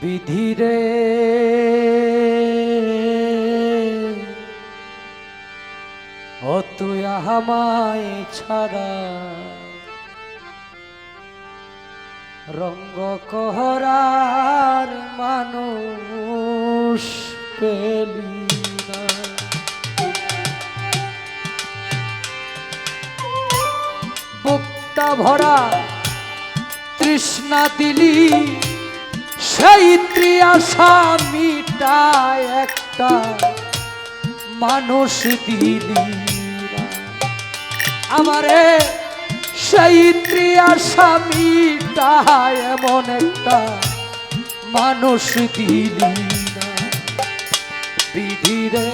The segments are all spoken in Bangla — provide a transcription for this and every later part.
বিধিরে ও তুই আমায় ছাড়া রঙ্গ কহরার মানুষ পেলি ভরা তৃষ্ণা দিলি সেই ত্রিয়াশা মিটায় একটা মানুষ না। আমারে সেই ত্রিয়াশা মিটায় এমন একটা মানুষ না বিধিরে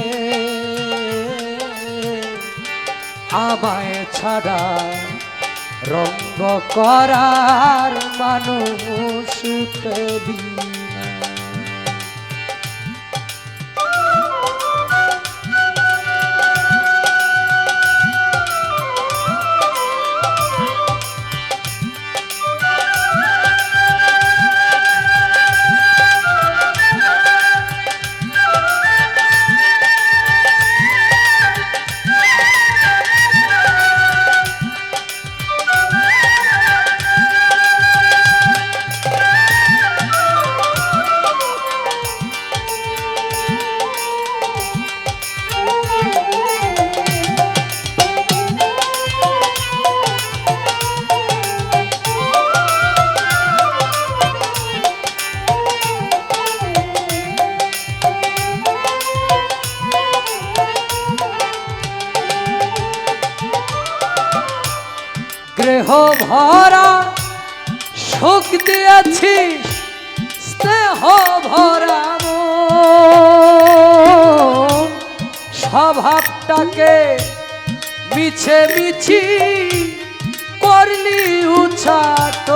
আমায় ছাড়া রঙ্গ করার মানুষ পেলি গ্রেহ ভরা শোক দিয়েছিস স্নেহ ভরা। স্বভাবটাকে মিছে মিছি করলি উচ্ছাট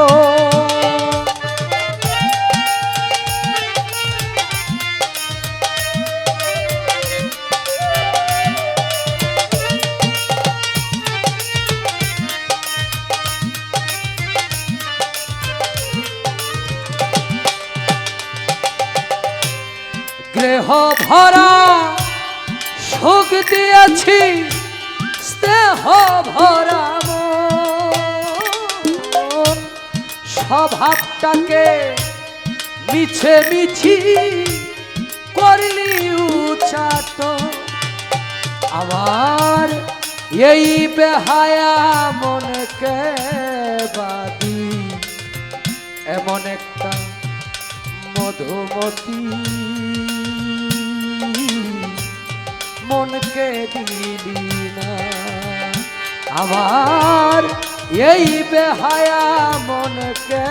গ্রেহ ভরা, সুখ দিয়েছি, স্নেহ ভরা। স্বভাবটাকে মিছে মিছি করলি উচাট আমার এই বেহায়া মনকে বাদি এমন একটা মধুমতি মনকে দিলি না। আমার এই বেহায়া মনকে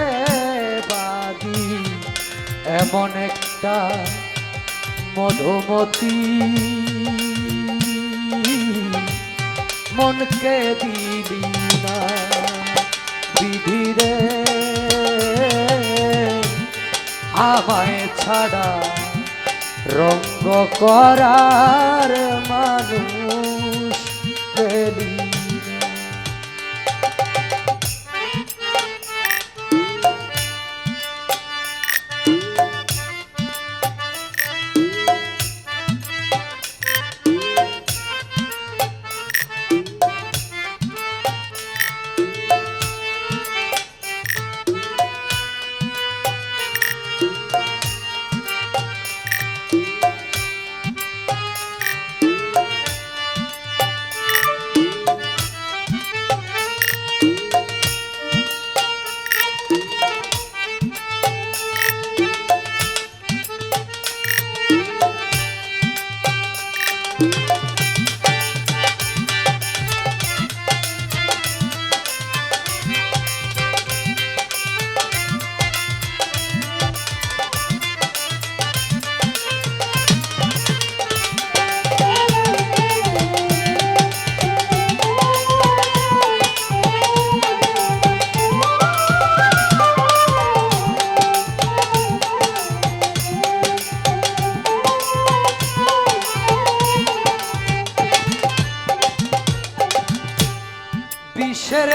বাদি এমন একটা মধুমতি। মনকে দিলি না বিধিরে আমায় ছাড়া রঙ্গ করার মানুষ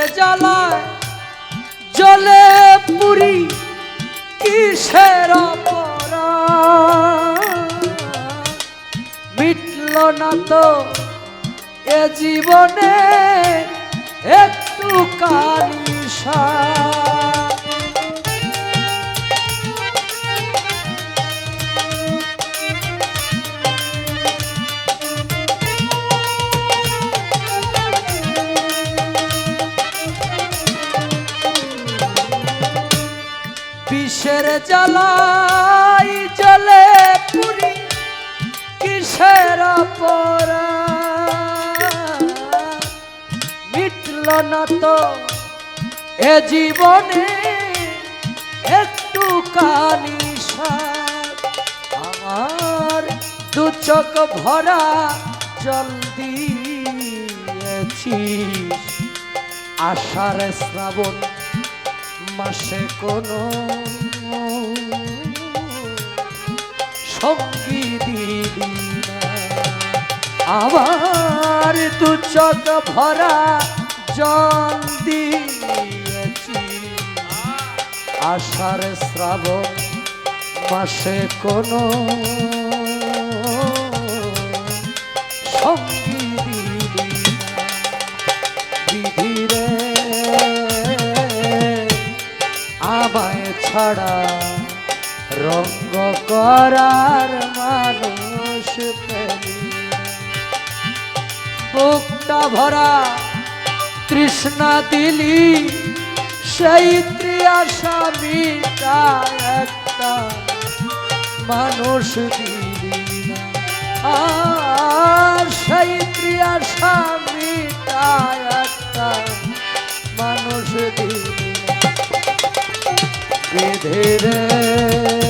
জ্বালায় জলে পুরি কিসের মিটল না তো এ জীবনে একটু কালিশা জ্বালাই চলে পুরি কিসের পরা মিটল না তো এ জীবনে একটু কানিসা আমার দু চোখ ভরা জল দিয়েছি। আষাঢ় শ্রাবণ মাসে কোনো সঙ্গী তু চক আমার চোখ ভরা জল দিয়েছি। আষাঢ় শ্রাবণ মাসে কোনো ছাড়া রঙ্গ করার মানুষ। বুকটা ভরা তৃষ্ণা দিলি, সেই ত্রিয়াশা মিটা একটা মানুষ দিলি আর সেই ত্রিয়াশা মিটা একটা মানুষ দিলি না বিধিরে